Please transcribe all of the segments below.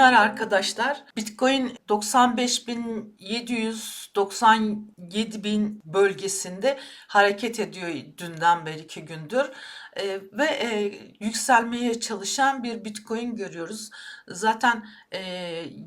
Günler arkadaşlar. Bitcoin 95.797 bin bölgesinde hareket ediyor dünden beri iki gündür. Ee, ve e, yükselmeye çalışan bir Bitcoin görüyoruz. Zaten e,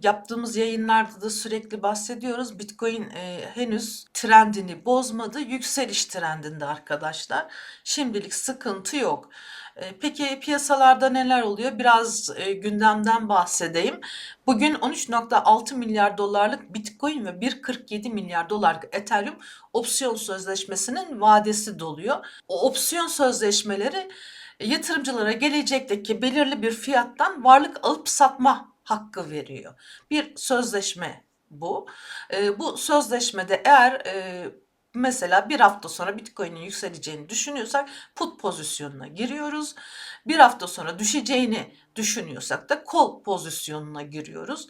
yaptığımız yayınlarda da sürekli bahsediyoruz. Bitcoin e, henüz trendini bozmadı. Yükseliş trendinde arkadaşlar. Şimdilik sıkıntı yok. E, Peki piyasalarda neler oluyor? Biraz e, gündemden bahsedeyim. Bugün 13.6 milyar dolarlık Bitcoin ve 1.47 milyar dolarlık Ethereum opsiyon sözleşmesinin vadesi doluyor. O opsiyon sözleşmeleri e, yatırımcılara gelecekteki belirli bir fiyattan varlık alıp satma hakkı veriyor. Bir sözleşme bu. E, bu sözleşmede eğer e, mesela bir hafta sonra Bitcoin'in yükseleceğini düşünüyorsak put pozisyonuna giriyoruz. Bir hafta sonra düşeceğini düşünüyorsak da call pozisyonuna giriyoruz.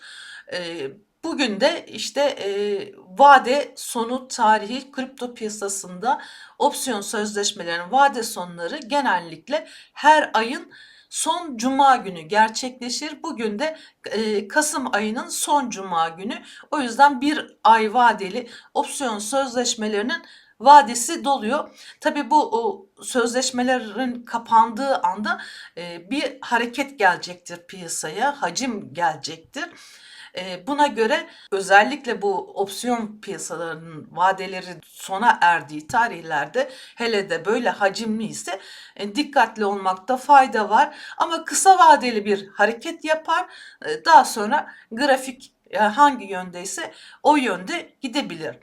Ee, bugün de işte e, vade sonu tarihi kripto piyasasında opsiyon sözleşmelerinin vade sonları genellikle her ayın son cuma günü gerçekleşir. Bugün de e, Kasım ayının son cuma günü. O yüzden bir ay vadeli opsiyon sözleşmelerinin vadesi doluyor. Tabii bu o, sözleşmelerin kapandığı anda e, bir hareket gelecektir piyasaya, hacim gelecektir. E, buna göre özellikle bu opsiyon piyasalarının vadeleri sona erdiği tarihlerde hele de böyle hacimli ise e, dikkatli olmakta fayda var. Ama kısa vadeli bir hareket yapar e, daha sonra grafik e, hangi yöndeyse o yönde gidebilir.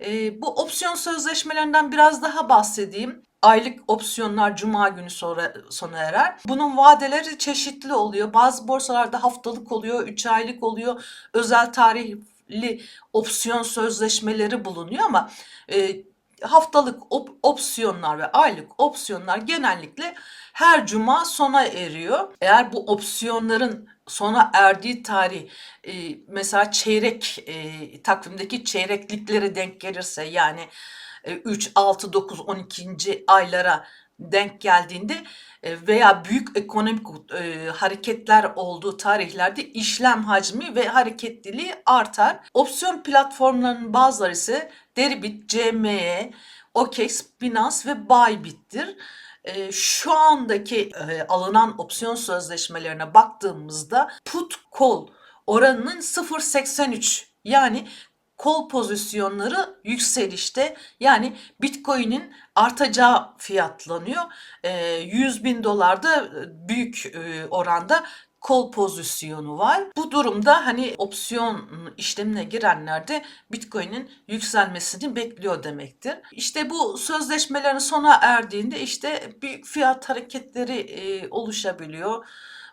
E, bu opsiyon sözleşmelerinden biraz daha bahsedeyim. Aylık opsiyonlar cuma günü sonra sona erer. Bunun vadeleri çeşitli oluyor. Bazı borsalarda haftalık oluyor, 3 aylık oluyor. Özel tarihli opsiyon sözleşmeleri bulunuyor ama e, haftalık op- opsiyonlar ve aylık opsiyonlar genellikle her cuma sona eriyor. Eğer bu opsiyonların sona erdiği tarih e, mesela çeyrek e, takvimdeki çeyrekliklere denk gelirse yani 3, 6, 9, 12. aylara denk geldiğinde e, veya büyük ekonomik e, hareketler olduğu tarihlerde işlem hacmi ve hareketliliği artar. Opsiyon platformlarının bazıları ise Deribit, CME, OKEX, Binance ve Bybit'tir. E, şu andaki alınan opsiyon sözleşmelerine baktığımızda put call oranının 0.83 yani kol pozisyonları yükselişte yani Bitcoin'in artacağı fiyatlanıyor. E, 100 bin dolarda büyük e, oranda kol pozisyonu var. Bu durumda hani opsiyon işlemine girenler de Bitcoin'in yükselmesini bekliyor demektir. İşte bu sözleşmelerin sona erdiğinde işte büyük fiyat hareketleri e, oluşabiliyor.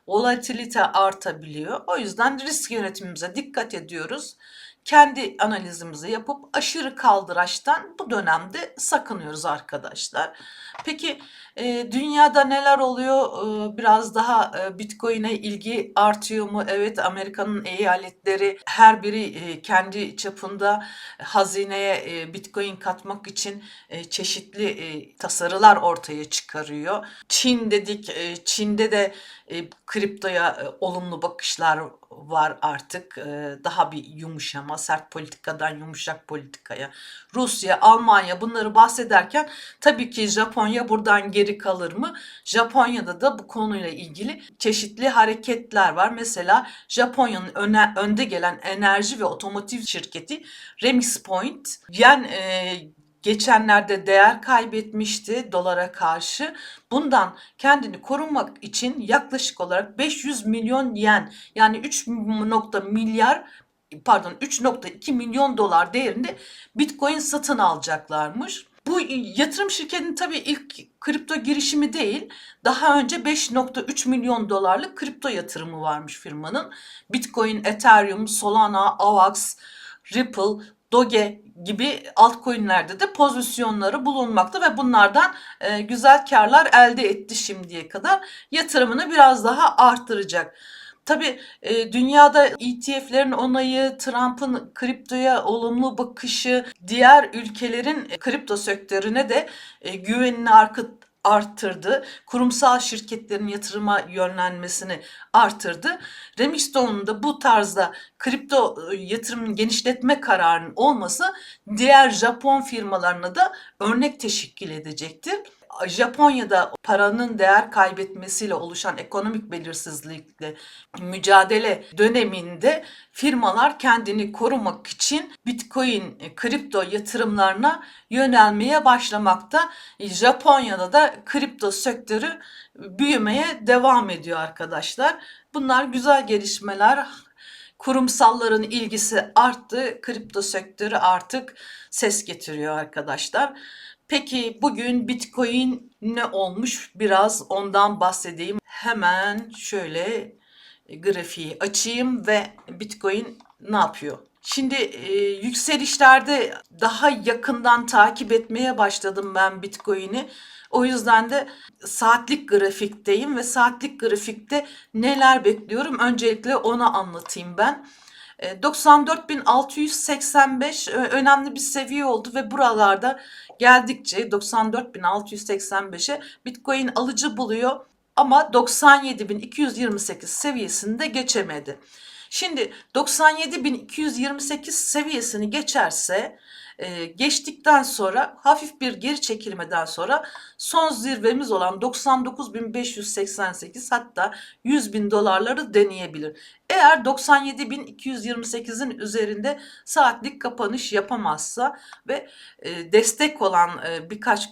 Volatilite artabiliyor. O yüzden risk yönetimimize dikkat ediyoruz. Kendi analizimizi yapıp aşırı kaldıraçtan bu dönemde sakınıyoruz arkadaşlar. Peki e, dünyada neler oluyor? E, biraz daha e, Bitcoin'e ilgi artıyor mu? Evet Amerika'nın eyaletleri her biri e, kendi çapında hazineye e, Bitcoin katmak için e, çeşitli e, tasarılar ortaya çıkarıyor. Çin dedik, e, Çin'de de e, kriptoya e, olumlu bakışlar var artık. E, daha bir yumuşama, sert politikadan yumuşak politikaya. Rusya, Almanya bunları bahsederken tabii ki Japonya buradan geri kalır mı? Japonya'da da bu konuyla ilgili çeşitli hareketler var. Mesela Japonya'nın öne, önde gelen enerji ve otomotiv şirketi Remix Point yen e, geçenlerde değer kaybetmişti dolara karşı. Bundan kendini korumak için yaklaşık olarak 500 milyon yen yani 3 nokta milyar pardon 3.2 milyon dolar değerinde Bitcoin satın alacaklarmış. Bu yatırım şirketinin tabii ilk kripto girişimi değil. Daha önce 5.3 milyon dolarlık kripto yatırımı varmış firmanın. Bitcoin, Ethereum, Solana, AVAX, Ripple, Doge gibi altcoin'lerde de pozisyonları bulunmakta ve bunlardan e, güzel karlar elde etti şimdiye kadar. Yatırımını biraz daha arttıracak. Tabii e, dünyada ETF'lerin onayı, Trump'ın kriptoya olumlu bakışı, diğer ülkelerin kripto sektörüne de e, güvenini arka, arttırdı. Kurumsal şirketlerin yatırıma yönlenmesini artırdı. Remixstone'un da bu tarzda kripto e, yatırımın genişletme kararının olması diğer Japon firmalarına da örnek teşkil edecektir. Japonya'da paranın değer kaybetmesiyle oluşan ekonomik belirsizlikle mücadele döneminde firmalar kendini korumak için Bitcoin e, kripto yatırımlarına yönelmeye başlamakta. Japonya'da da kripto sektörü büyümeye devam ediyor arkadaşlar. Bunlar güzel gelişmeler. Kurumsalların ilgisi arttı. Kripto sektörü artık ses getiriyor arkadaşlar. Peki bugün Bitcoin ne olmuş? Biraz ondan bahsedeyim. Hemen şöyle grafiği açayım ve Bitcoin ne yapıyor? Şimdi e, yükselişlerde daha yakından takip etmeye başladım ben Bitcoin'i. O yüzden de saatlik grafikteyim ve saatlik grafikte neler bekliyorum? Öncelikle onu anlatayım ben. 94.685 e, önemli bir seviye oldu ve buralarda geldikçe 94.685'e Bitcoin alıcı buluyor ama 97.228 seviyesinde geçemedi. Şimdi 97.228 seviyesini geçerse e, geçtikten sonra hafif bir geri çekilmeden sonra son zirvemiz olan 99.588 hatta 100.000 dolarları deneyebilir. Eğer 97.228'in üzerinde saatlik kapanış yapamazsa ve e, destek olan e, birkaç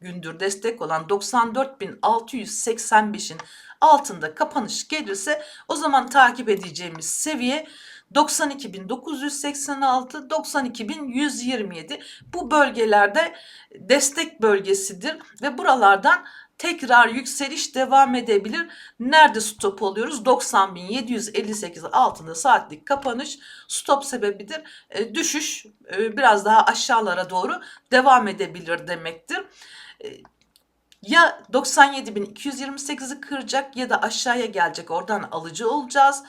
gündür destek olan 94.685'in altında kapanış gelirse o zaman takip edeceğimiz seviye 92.986, 92.127 bu bölgelerde destek bölgesidir ve buralardan tekrar yükseliş devam edebilir. Nerede stop oluyoruz? 90.758 altında saatlik kapanış stop sebebidir. E, düşüş e, biraz daha aşağılara doğru devam edebilir demektir. E, ya 97.228'i kıracak ya da aşağıya gelecek oradan alıcı olacağız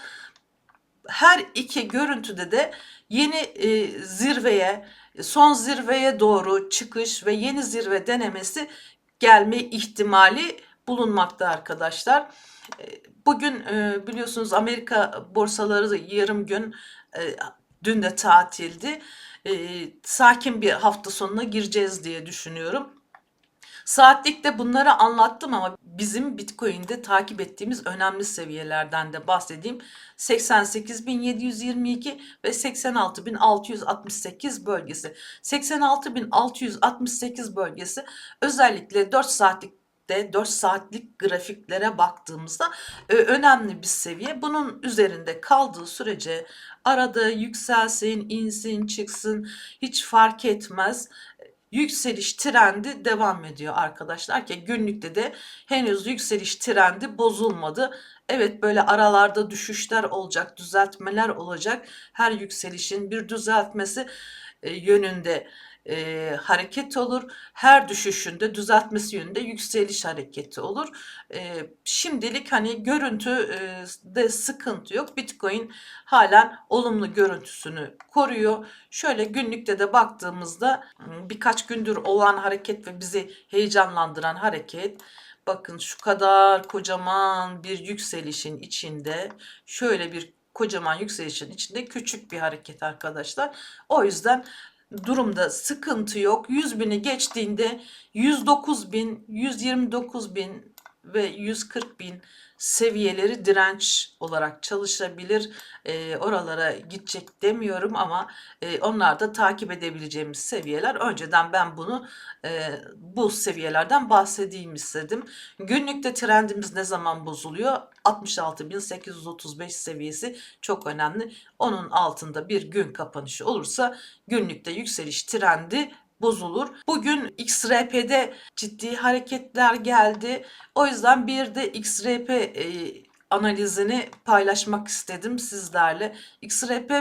her iki görüntüde de yeni e, zirveye, son zirveye doğru çıkış ve yeni zirve denemesi gelme ihtimali bulunmakta arkadaşlar. E, bugün e, biliyorsunuz Amerika borsaları yarım gün e, dün de tatildi. E, sakin bir hafta sonuna gireceğiz diye düşünüyorum. Saatlikte bunları anlattım ama bizim Bitcoin'de takip ettiğimiz önemli seviyelerden de bahsedeyim. 88.722 ve 86.668 bölgesi. 86.668 bölgesi özellikle 4 saatlik de 4 saatlik grafiklere baktığımızda e, önemli bir seviye. Bunun üzerinde kaldığı sürece arada yükselsin, insin, çıksın hiç fark etmez yükseliş trendi devam ediyor arkadaşlar ki günlükte de henüz yükseliş trendi bozulmadı. Evet böyle aralarda düşüşler olacak, düzeltmeler olacak. Her yükselişin bir düzeltmesi e, yönünde e, hareket olur. Her düşüşünde düzeltmesi yönünde yükseliş hareketi olur. E, şimdilik hani görüntü e, de sıkıntı yok. Bitcoin halen olumlu görüntüsünü koruyor. Şöyle günlükte de baktığımızda birkaç gündür olan hareket ve bizi heyecanlandıran hareket bakın şu kadar kocaman bir yükselişin içinde şöyle bir kocaman yükselişin içinde küçük bir hareket arkadaşlar. O yüzden durumda sıkıntı yok. 100 bini geçtiğinde 109 bin, 129 bin ve 140 bin seviyeleri direnç olarak çalışabilir. E, oralara gidecek demiyorum ama e, onlar da takip edebileceğimiz seviyeler. Önceden ben bunu e, bu seviyelerden bahsedeyim istedim. Günlükte trendimiz ne zaman bozuluyor? 66.835 seviyesi çok önemli. Onun altında bir gün kapanışı olursa günlükte yükseliş trendi bozulur. Bugün XRP'de ciddi hareketler geldi. O yüzden bir de XRP e, analizini paylaşmak istedim sizlerle. XRP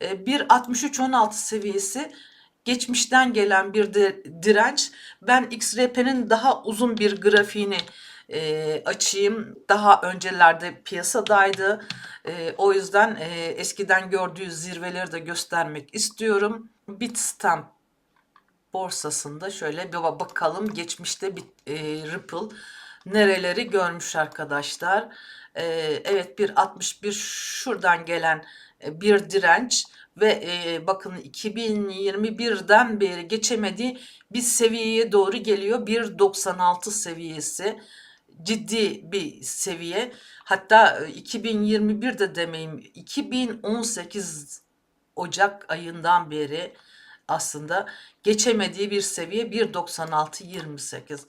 e, 1.63.16 seviyesi geçmişten gelen bir de direnç. Ben XRP'nin daha uzun bir grafiğini e, açayım. Daha öncelerde piyasadaydı. E, o yüzden e, eskiden gördüğü zirveleri de göstermek istiyorum. Bitstamp borsasında şöyle bir ba- bakalım geçmişte bir e, Ripple nereleri görmüş arkadaşlar. E, evet bir 61 şuradan gelen e, bir direnç ve e, bakın 2021'den beri geçemediği bir seviyeye doğru geliyor. 1.96 seviyesi ciddi bir seviye. Hatta e, 2021'de demeyeyim 2018 Ocak ayından beri aslında geçemediği bir seviye 1.96-28.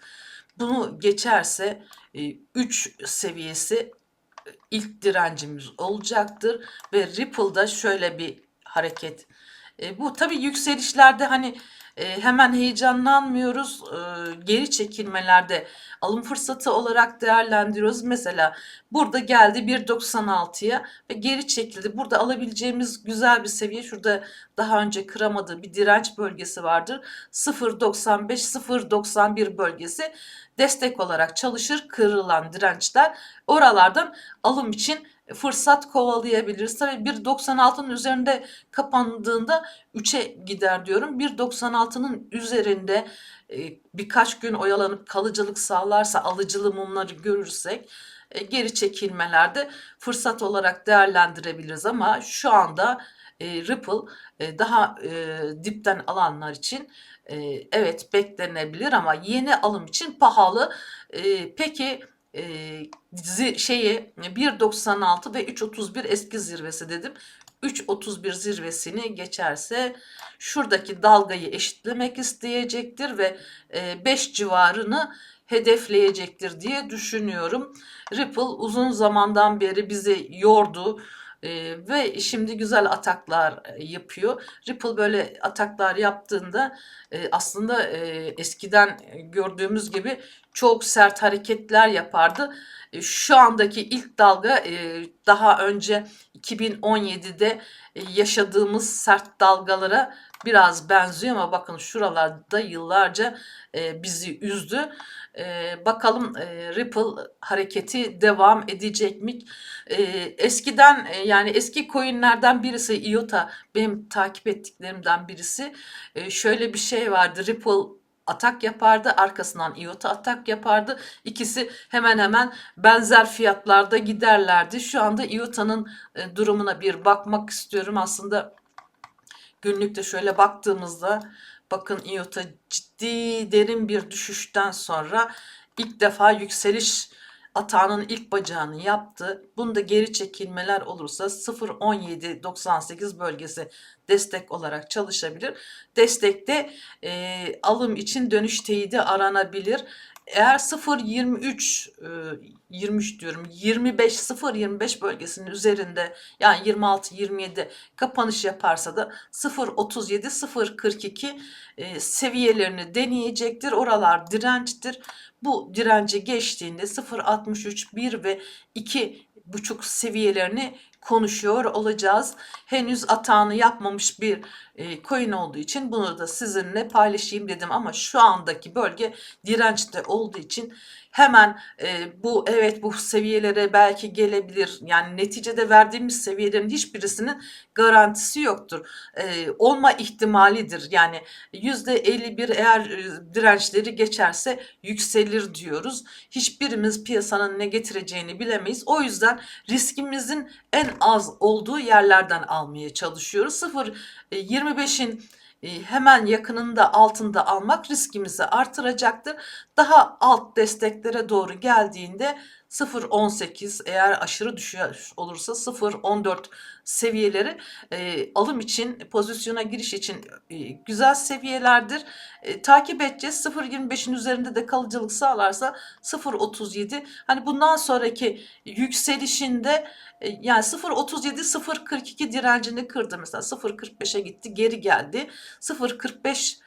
Bunu geçerse 3 seviyesi e, ilk direncimiz olacaktır ve Ripple'da şöyle bir hareket. E, bu tabii yükselişlerde hani e, hemen heyecanlanmıyoruz. E, geri çekilmelerde alım fırsatı olarak değerlendiriyoruz. Mesela burada geldi 1.96'ya ve geri çekildi. Burada alabileceğimiz güzel bir seviye. Şurada daha önce kıramadığı bir direnç bölgesi vardır. 0.95-0.91 bölgesi destek olarak çalışır. Kırılan dirençler oralardan alım için fırsat kovalayabiliriz. Tabii 1.96'nın üzerinde kapandığında 3'e gider diyorum. 1.96'nın üzerinde e, birkaç gün oyalanıp kalıcılık sağlarsa alıcılı mumları görürsek e, geri çekilmelerde fırsat olarak değerlendirebiliriz ama şu anda e, Ripple daha dipten alanlar için evet beklenebilir ama yeni alım için pahalı. E, peki e, şeyi 1.96 ve 3.31 eski zirvesi dedim. 3.31 zirvesini geçerse şuradaki dalgayı eşitlemek isteyecektir ve e, 5 civarını hedefleyecektir diye düşünüyorum. Ripple uzun zamandan beri bizi yordu. e, ve şimdi güzel ataklar e, yapıyor. Ripple böyle ataklar yaptığında e, aslında e, eskiden gördüğümüz gibi çok sert hareketler yapardı. E, Şu andaki ilk dalga e, daha önce 2017'de e, yaşadığımız sert dalgalara biraz benziyor ama bakın şuralarda yıllarca bizi üzdü. Bakalım Ripple hareketi devam edecek mi? Eskiden yani eski coinlerden birisi IOTA benim takip ettiklerimden birisi. Şöyle bir şey vardı Ripple atak yapardı. Arkasından IOTA atak yapardı. İkisi hemen hemen benzer fiyatlarda giderlerdi. Şu anda IOTA'nın e, durumuna bir bakmak istiyorum. Aslında günlükte şöyle baktığımızda bakın IOTA ciddi derin bir düşüşten sonra ilk defa yükseliş atağının ilk bacağını yaptı. Bunda geri çekilmeler olursa 0.1798 bölgesi destek olarak çalışabilir. Destekte e, alım için dönüş teyidi aranabilir. Eğer 0.23 e, 23 diyorum 25 0.25 bölgesinin üzerinde yani 26 27 kapanış yaparsa da 0.37 0.42 e, seviyelerini deneyecektir. Oralar dirençtir. Bu direnci geçtiğinde 0.63 1 ve 2 buçuk seviyelerini konuşuyor olacağız. Henüz atağını yapmamış bir e, coin olduğu için bunu da sizinle paylaşayım dedim ama şu andaki bölge dirençte olduğu için hemen e, bu evet bu seviyelere belki gelebilir. Yani neticede verdiğimiz seviyelerin hiçbirisinin garantisi yoktur. E, olma ihtimalidir. Yani %51 eğer e, dirençleri geçerse yükselir diyoruz. Hiçbirimiz piyasanın ne getireceğini bilemeyiz. O yüzden riskimizin en az olduğu yerlerden almaya çalışıyoruz. 0 e, 25'in e, hemen yakınında altında almak riskimizi artıracaktır. Daha alt desteklere doğru geldiğinde 0.18 eğer aşırı düşüş olursa 0.14 seviyeleri e, alım için pozisyona giriş için e, güzel seviyelerdir. E, takip edeceğiz. 0.25'in üzerinde de kalıcılık sağlarsa 0.37 hani bundan sonraki yükselişinde e, yani 0.37 0.42 direncini kırdı mesela 0.45'e gitti geri geldi 0.45 kı-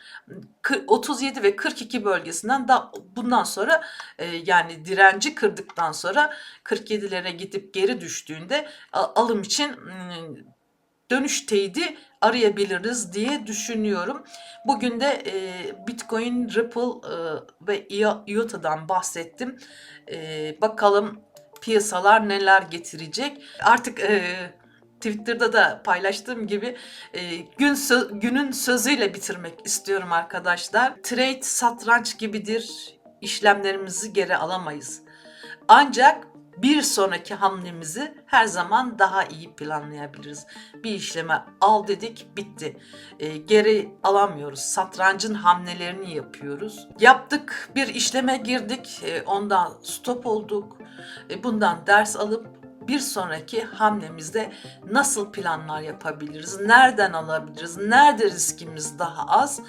37 ve 42 bölgesinden da bundan sonra e, yani direnci kırdıktan sonra 47'lere gidip geri düştüğünde alım için dönüş teyidi arayabiliriz diye düşünüyorum. Bugün de e, Bitcoin, Ripple e, ve IO- IOTA'dan bahsettim. E, bakalım piyasalar neler getirecek. Artık e, Twitter'da da paylaştığım gibi e, gün sö- günün sözüyle bitirmek istiyorum arkadaşlar. Trade satranç gibidir. İşlemlerimizi geri alamayız. Ancak bir sonraki hamlemizi her zaman daha iyi planlayabiliriz. Bir işleme al dedik bitti. E, geri alamıyoruz. Satrancın hamlelerini yapıyoruz. Yaptık bir işleme girdik. e, ondan stop olduk. E, bundan ders alıp bir sonraki hamlemizde nasıl planlar yapabiliriz? Nereden alabiliriz? Nerede riskimiz daha az?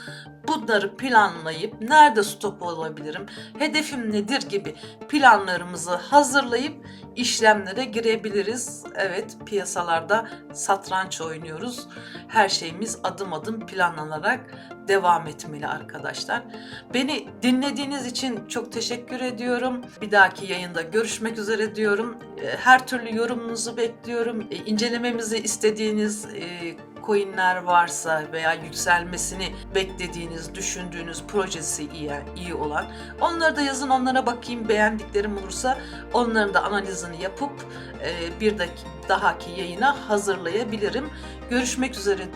Bunları planlayıp nerede stop olabilirim? Hedefim nedir gibi planlarımızı hazırlayıp işlemlere girebiliriz. Evet, piyasalarda satranç oynuyoruz. Her şeyimiz adım adım planlanarak devam etmeli arkadaşlar. Beni dinlediğiniz için çok teşekkür ediyorum. Bir dahaki yayında görüşmek üzere diyorum. E, Her türlü yorumunuzu bekliyorum. E, İncelememizi istediğiniz e, coinler varsa veya yükselmesini beklediğiniz, düşündüğünüz projesi iyi, iyi olan onları da yazın onlara bakayım beğendiklerim olursa onların da analizini yapıp e, bir dahaki yayına hazırlayabilirim. Görüşmek üzere